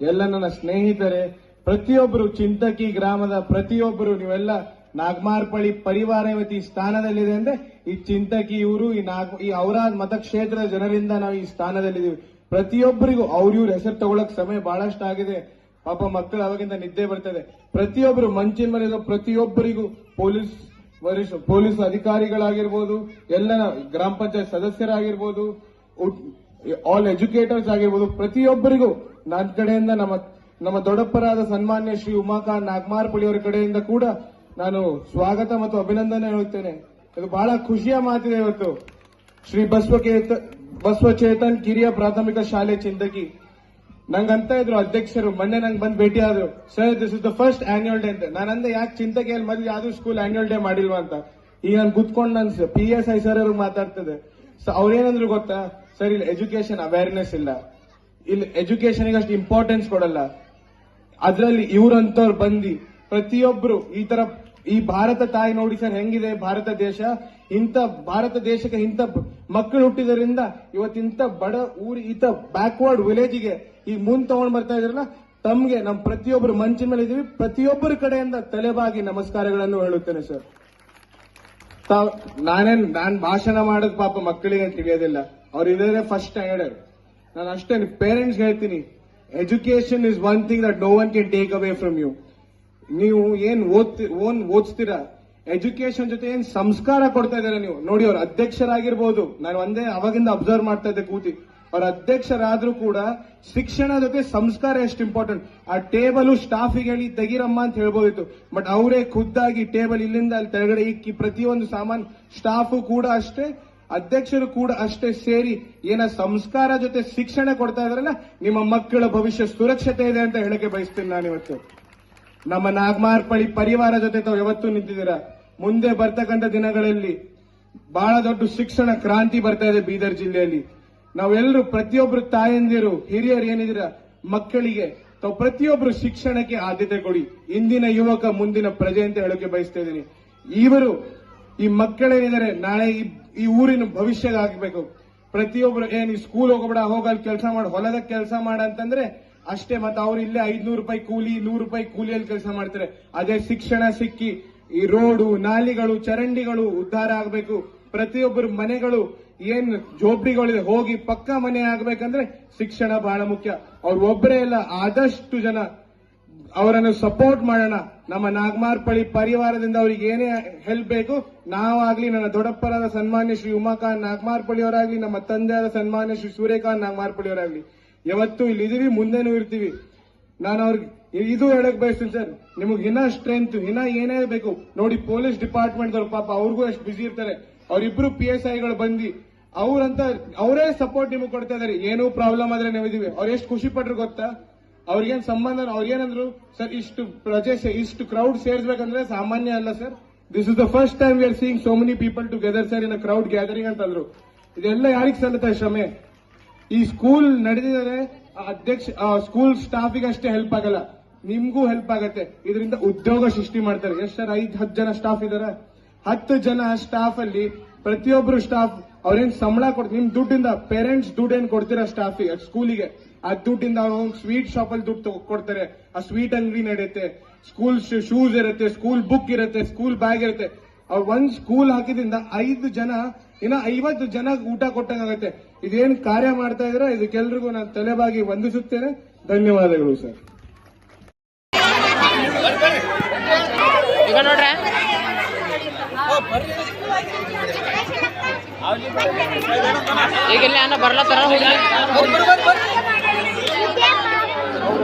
ಎಲ್ಲ ನನ್ನ ಸ್ನೇಹಿತರೆ, ಪ್ರತಿಯೊಬ್ಬರು ಚಿಂತಕಿ ಗ್ರಾಮದ ಪ್ರತಿಯೊಬ್ಬರು, ನೀವೆಲ್ಲ ನಾಗಮಾರ್ಪಳ್ಳಿ ಪರಿವಾರ ಇವತ್ತು ಈ ಸ್ಥಾನದಲ್ಲಿದೆ ಅಂದ್ರೆ ಈ ಚಿಂತಕಿ ಇವರು, ಈ ನಾಗ, ಈ ಔರಾದ್ ಮತಕ್ಷೇತ್ರದ ಜನರಿಂದ ನಾವು ಈ ಸ್ಥಾನದಲ್ಲಿದ್ದೀವಿ. ಪ್ರತಿಯೊಬ್ಬರಿಗೂ ಅವ್ರ ಇವ್ರ ಹೆಸರು ತಗೊಳಕ್ ಸಮಯ ಬಹಳಷ್ಟು ಆಗಿದೆ ಪಾಪ ಮಕ್ಕಳು ಅವಾಗಿಂದ ನಿದ್ದೆ ಬರ್ತದೆ. ಪ್ರತಿಯೊಬ್ಬರು ಮಂಚಿನ ಮನೆಯ ಪ್ರತಿಯೊಬ್ಬರಿಗೂ ಪೊಲೀಸ್ ವರಿಷ್ಠ ಪೊಲೀಸ್ ಅಧಿಕಾರಿಗಳಾಗಿರ್ಬೋದು, ಎಲ್ಲ ಗ್ರಾಮ ಪಂಚಾಯತ್ ಸದಸ್ಯರಾಗಿರ್ಬೋದು ಆಲ್ ಎಜುಕೇಟರ್ಸ್ ಆಗಿರ್ಬೋದು, ಪ್ರತಿಯೊಬ್ಬರಿಗೂ ನನ್ನ ಕಡೆಯಿಂದ ನಮ್ಮ ನಮ್ಮ ದೊಡ್ಡಪ್ಪರಾದ ಸನ್ಮಾನ್ಯ ಶ್ರೀ ಉಮಾಕಾಂತ್ ನಾಗಮಾರ್ಪಳ್ಳಿ ಅವರ ಕಡೆಯಿಂದ ಕೂಡ ನಾನು ಸ್ವಾಗತ ಮತ್ತು ಅಭಿನಂದನೆ ಹೇಳುತ್ತೇನೆ. ಇದು ಬಹಳ ಖುಷಿಯ ಮಾತಿದೆ ಇವತ್ತು. ಶ್ರೀ ಬಸವಕೇತ, ಬಸವಚೇತನ್ ಕಿರಿಯ ಪ್ರಾಥಮಿಕ ಶಾಲೆ ಚಿಂತಕಿ ನಂಗಂತ ಇದ್ರು ಅಧ್ಯಕ್ಷರು, ಮೊನ್ನೆ ನಂಗೆ ಬಂದು ಭೇಟಿ ಆದ್ರು. Sir this is the first annual day ಅಂತ. ನಾನು ಅಂದೆ ಯಾಕೆ ಚಿಂತಕಿಯಲ್ಲಿ ಮದುವೆ ಯಾವ್ದು ಸ್ಕೂಲ್ ಆನ್ಯುವಲ್ ಡೇ ಮಾಡಿಲ್ವಾ ಅಂತ. ಈಗ ನಾನು ಕುತ್ಕೊಂಡು ನಾನು ಪಿ ಎಸ್ ಐ ಸರ್ ಅವ್ರಿಗೆ ಮಾತಾಡ್ತದೆ ಸೊ ಅವ್ರೇನಂದ್ರು ಗೊತ್ತಾ? ಸರ್ ಇಲ್ಲಿ ಎಜುಕೇಶನ್ ಅವೇರ್ನೆಸ್ ಇಲ್ಲ. ಇಲ್ಲಿ ಎಜುಕೇಶನ್ಗೆ ಅಷ್ಟು ಇಂಪಾರ್ಟೆನ್ಸ್ ಕೊಡಲ್ಲ. ಅದರಲ್ಲಿ ಇವ್ರಂತವ್ರು ಬಂದಿ ಪ್ರತಿಯೊಬ್ರು ಈ ತರ ಈ ಭಾರತ ತಾಯಿ ನೋಡಿ ಸರ್ ಹೆಂಗಿದೆ ಭಾರತ ದೇಶ. ಇಂಥ ಭಾರತ ದೇಶಕ್ಕೆ ಇಂಥ ಮಕ್ಕಳು ಹುಟ್ಟಿದ್ರಿಂದ ಇವತ್ತಿಂತ ಬಡ ಊರಿ ಈತ ಬ್ಯಾಕ್ವರ್ಡ್ ವಿಲೇಜ್ಗೆ ಈ ಮುಂದ್ ತಗೊಂಡ್ ಬರ್ತಾ ಇದ್ರಲ್ಲ, ತಮ್ಗೆ ನಮ್ ಪ್ರತಿಯೊಬ್ಬರು ಮಂಚಿನ ಮೇಲೆ ಇದೀವಿ ಪ್ರತಿಯೊಬ್ಬರ ಕಡೆಯಿಂದ ತಲೆಬಾಗಿ ನಮಸ್ಕಾರಗಳನ್ನು ಹೇಳುತ್ತೇನೆ ಸರ್. ನಾನೇನ್ ನಾನ್ ಭಾಷಣ ಮಾಡೋದ್ ಪಾಪ ಮಕ್ಕಳಿಗೆ ತಿಳಿಯೋದಿಲ್ಲ. ಅವ್ರು ಇದ್ರೆ ಫಸ್ಟ್ ಸ್ಟ್ಯಾಂಡರ್ಡ್ ನಾನು ಅಷ್ಟೇ ಪೇರೆಂಟ್ಸ್ ಹೇಳ್ತೀನಿ education is one thing that no one can take away from you ನೀವು ಏನ್ ಓದ್ತಿ, ಓನ್ ಎಜುಕೇಶನ್ ಜೊತೆ ಏನ್ ಸಂಸ್ಕಾರ ಕೊಡ್ತಾ ಇದ್ದಾರೆ ನೀವು? ನೋಡಿ, ಅವ್ರ ಅಧ್ಯಕ್ಷರಾಗಿರ್ಬೋದು. ನಾನು ಒಂದೇ ಅವಾಗಿಂದ ಅಬ್ಸರ್ವ್ ಮಾಡ್ತಾ ಇದ್ದೆ ಕೂತಿ. ಅವ್ರ ಅಧ್ಯಕ್ಷರಾದ್ರೂ ಕೂಡ ಶಿಕ್ಷಣ ಜೊತೆ ಸಂಸ್ಕಾರ ಎಷ್ಟು ಇಂಪಾರ್ಟೆಂಟ್ ಆ ಟೇಬಲ್ ಸ್ಟಾಫಿಗೆ ಹೇಳಿ, ತೆಗಿರಮ್ಮ ಅಂತ ಹೇಳ್ಬೋದಿತ್ತು. ಬಟ್ ಅವರೇ ಖುದ್ದಾಗಿ ಟೇಬಲ್ ಇಲ್ಲಿಂದ ಅಲ್ಲಿ ತೆಳಗಡೆ ಇಕ್ಕಿ ಪ್ರತಿಯೊಂದು ಸಾಮಾನ್ ಸ್ಟಾಫು ಕೂಡ ಅಷ್ಟೇ ಅಧ್ಯಕ್ಷರು ಕೂಡ ಅಷ್ಟೇ ಸೇರಿ ಏನ ಸಂಸ್ಕಾರ ಜೊತೆ ಶಿಕ್ಷಣ ಕೊಡ್ತಾ ಇದ್ರಲ್ಲ ನಿಮ್ಮ ಮಕ್ಕಳ ಭವಿಷ್ಯ ಸುರಕ್ಷತೆ ಇದೆ ಅಂತ ಹೇಳಕ್ಕೆ ಬಯಸ್ತೀನಿ ನಾನು ಇವತ್ತು. ನಮ್ಮ ನಾಗಮಾರ್ಪಳಿ ಪರಿವಾರ ಜೊತೆ ತಾವು ಯಾವತ್ತೂ ನಿಂತಿದ್ದೀರ? ಮುಂದೆ ಬರ್ತಕ್ಕಂಥ ದಿನಗಳಲ್ಲಿ ಬಹಳ ದೊಡ್ಡ ಶಿಕ್ಷಣ ಕ್ರಾಂತಿ ಬರ್ತಾ ಇದೆ ಬೀದರ್ ಜಿಲ್ಲೆಯಲ್ಲಿ. ನಾವೆಲ್ಲರೂ ಪ್ರತಿಯೊಬ್ಬರು ತಾಯಂದಿರು, ಹಿರಿಯರು ಏನಿದ್ದೀರಾ? ಮಕ್ಕಳಿಗೆ ತಾವು ಪ್ರತಿಯೊಬ್ಬರು ಶಿಕ್ಷಣಕ್ಕೆ ಆದ್ಯತೆ ಕೊಡಿ. ಇಂದಿನ ಯುವಕ, ಮುಂದಿನ ಪ್ರಜೆ ಅಂತ ಹೇಳೋಕೆ ಬಯಸ್ತಾ ಇದ್ದೀನಿ. ಇವರು ಈ ಮಕ್ಕಳೇನಿದ್ದಾರೆ, ನಾಳೆ ಈ- ಈ ಊರಿನ ಭವಿಷ್ಯ ಆಗ್ಬೇಕು. ಪ್ರತಿಯೊಬ್ರು, ಏನ್ ಸ್ಕೂಲ್ ಹೋಗಬೇಡ, ಹೋಗಲ್ ಕೆಲಸ ಮಾಡ, ಹೊಲದ ಕೆಲಸ ಮಾಡ ಅಂತಂದ್ರೆ ಅಷ್ಟೇ, ಮತ್ತೆ ಅವ್ರು ಇಲ್ಲೇ ಐದ್ನೂರು ರೂಪಾಯಿ ಕೂಲಿ, ನೂರು ರೂಪಾಯಿ ಕೂಲಿಯಲ್ಲಿ ಕೆಲಸ ಮಾಡ್ತಾರೆ. ಅದೇ ಶಿಕ್ಷಣ ಸಿಕ್ಕಿ ಈ ರೋಡು, ನಾಲಿಗಳು, ಚರಂಡಿಗಳು ಉದ್ಧಾರ ಆಗಬೇಕು. ಪ್ರತಿಯೊಬ್ಬರು ಮನೆಗಳು ಏನ್ ಜೋಬ್ರಿಗಳಿದೆ, ಹೋಗಿ ಪಕ್ಕ ಮನೆ ಆಗ್ಬೇಕಂದ್ರೆ ಶಿಕ್ಷಣ ಬಹಳ ಮುಖ್ಯ. ಅವ್ರು ಒಬ್ಬರೇ ಇಲ್ಲ, ಆದಷ್ಟು ಜನ ಅವರನ್ನು ಸಪೋರ್ಟ್ ಮಾಡೋಣ. ನಮ್ಮ ನಾಗಮಾರ್ಪಳ್ಳಿ ಪರಿವಾರದಿಂದ ಅವರಿಗೆ ಏನೇ ಹೆಲ್ಪ್ ಬೇಕು, ನಾವಾಗ್ಲಿ ನನ್ನ ದೊಡ್ಡಪ್ಪರಾದ ಸನ್ಮಾನ್ಯ ಶ್ರೀ ಉಮಾಕಾಂತ್ ನಾಗಮಾರ್ಪಳಿ ಅವರಾಗ್ಲಿ ನಮ್ಮ ತಂದೆಯಾದ ಸನ್ಮಾನ್ಯ ಶ್ರೀ ಸೂರ್ಯಕಾಂತ್ ನಾಗಮಾರ್ಪಳಿ ಅವರಾಗ್ಲಿ ಯಾವತ್ತೂ ಇಲ್ಲಿ ಇದೀವಿ ಮುಂದೆನೂ ಇರ್ತೀವಿ. ನಾನು ಅವ್ರಿಗೆ ಇದು ಹೇಳಕ್ ಬಯಸ್ತೀನಿ ಸರ್, ನಿಮಗೆ ಇನ್ನ ಸ್ಟ್ರೆಂತ್ ಇನ್ನ ಏನೇ ಬೇಕು. ನೋಡಿ ಪೊಲೀಸ್ ಡಿಪಾರ್ಟ್ಮೆಂಟ್ ದವ್ರು ಪಾಪ ಅವ್ರಿಗೂ ಎಷ್ಟು ಬಿಸಿ ಇರ್ತಾರೆ. ಅವರಿಬ್ರು ಪಿ ಎಸ್ ಐಗಳು ಬಂದು ಅವ್ರಂತ, ಅವರೇ ಸಪೋರ್ಟ್ ನಿಮಗೆ ಕೊಡ್ತಾ ಇದಾರೆ ಏನೂ ಪ್ರಾಬ್ಲಮ್ ಆದ್ರೆ ನಾವು ಇದೀವಿ ಅವ್ರು ಎಷ್ಟು ಖುಷಿ ಪಟ್ರು ಗೊತ್ತಾ? ಅವ್ರಿಗೇನ್ ಸಂಬಂಧ ಅವ್ರಿಗೇನಂದ್ರು, ಸರ್, ಇಷ್ಟು ಪ್ರಜೆ ಇಷ್ಟು ಕ್ರೌಡ್ ಸೇರಿಸ್ಬೇಕಂದ್ರೆ ಸಾಮಾನ್ಯ ಅಲ್ಲ, sir. This is the first time we are seeing so many people together sir in crowd gathering ಅಂತಂದ್ರು. ಇದೆಲ್ಲ ಯಾರಿಗೆ ಸಲ್ಲುತ್ತೆ ಶ್ರಮೆ? ಈ ಸ್ಕೂಲ್ ನಡೆದಿದ್ದಾರೆ ಅಧ್ಯಕ್ಷ ಸ್ಕೂಲ್ ಸ್ಟಾಫಿಗೆ ಅಷ್ಟೇ ಹೆಲ್ಪ್ ಆಗಲ್ಲ. ನಿಮ್ಗೂ ಹೆಲ್ಪ್ ಆಗತ್ತೆ. ಇದರಿಂದ ಉದ್ಯೋಗ ಸೃಷ್ಟಿ ಮಾಡ್ತಾರೆ. ಎಷ್ಟು ಸರ್, ಐದ್, ಹತ್ತು ಜನ ಸ್ಟಾಫ್ ಇದಾರೆ? ಹತ್ತು ಜನ ಸ್ಟಾಫ್ ಅಲ್ಲಿ ಪ್ರತಿಯೊಬ್ರು ಸ್ಟಾಫ್ ಅವ್ರೇನ್ ಸಂಬಳ ಕೊಡ್ತೀವಿ ನಿಮ್ ದುಡ್ಡಿಂದ ಪೇರೆಂಟ್ಸ್ ದುಡ್ಡು ಏನ್ ಕೊಡ್ತೀರಾ ಸ್ಟಾಫಿಗೆ ಸ್ಕೂಲಿಗೆ ಆ ದುಡ್ಡಿಂದ ಅವ್ರು ಸ್ವೀಟ್ ಶಾಪ್ ಅಲ್ಲಿ ದುಡ್ಡು ತಗೊ- ಕೊಡ್ತಾರೆ ಆ ಸ್ವೀಟ್ ಅಂಗಡಿ ನಡೆಯುತ್ತೆ. ಸ್ಕೂಲ್ ಶೂಸ್ ಇರುತ್ತೆ ಸ್ಕೂಲ್ ಬುಕ್ ಇರುತ್ತೆ ಸ್ಕೂಲ್ ಬ್ಯಾಗ್ ಇರುತ್ತೆ. ಅವ್ರು ಒಂದ್ ಸ್ಕೂಲ್ ಹಾಕಿದ್ರಿಂದ ಐದು ಜನ ಇನ್ನ ಐವತ್ತು ಜನ ಊಟ ಕೊಟ್ಟಂಗಾಗತ್ತೆ. ಇದೇನ್ ಕಾರ್ಯ ಮಾಡ್ತಾ ಇದ್ರೆ ಇದಕ್ಕೆಲ್ರಿಗೂ ನಾನು ತಲೆಬಾಗಿ ವಂದಿಸುತ್ತೇನೆ. ಧನ್ಯವಾದಗಳು ಸರ್. ಈಗ ನೋಡ್ರೆ? ಈಗ ಇಲ್ಲಿ ಅನ್ನ ಬರ್ಲತ್ತಾರ? ಹೋಗಿ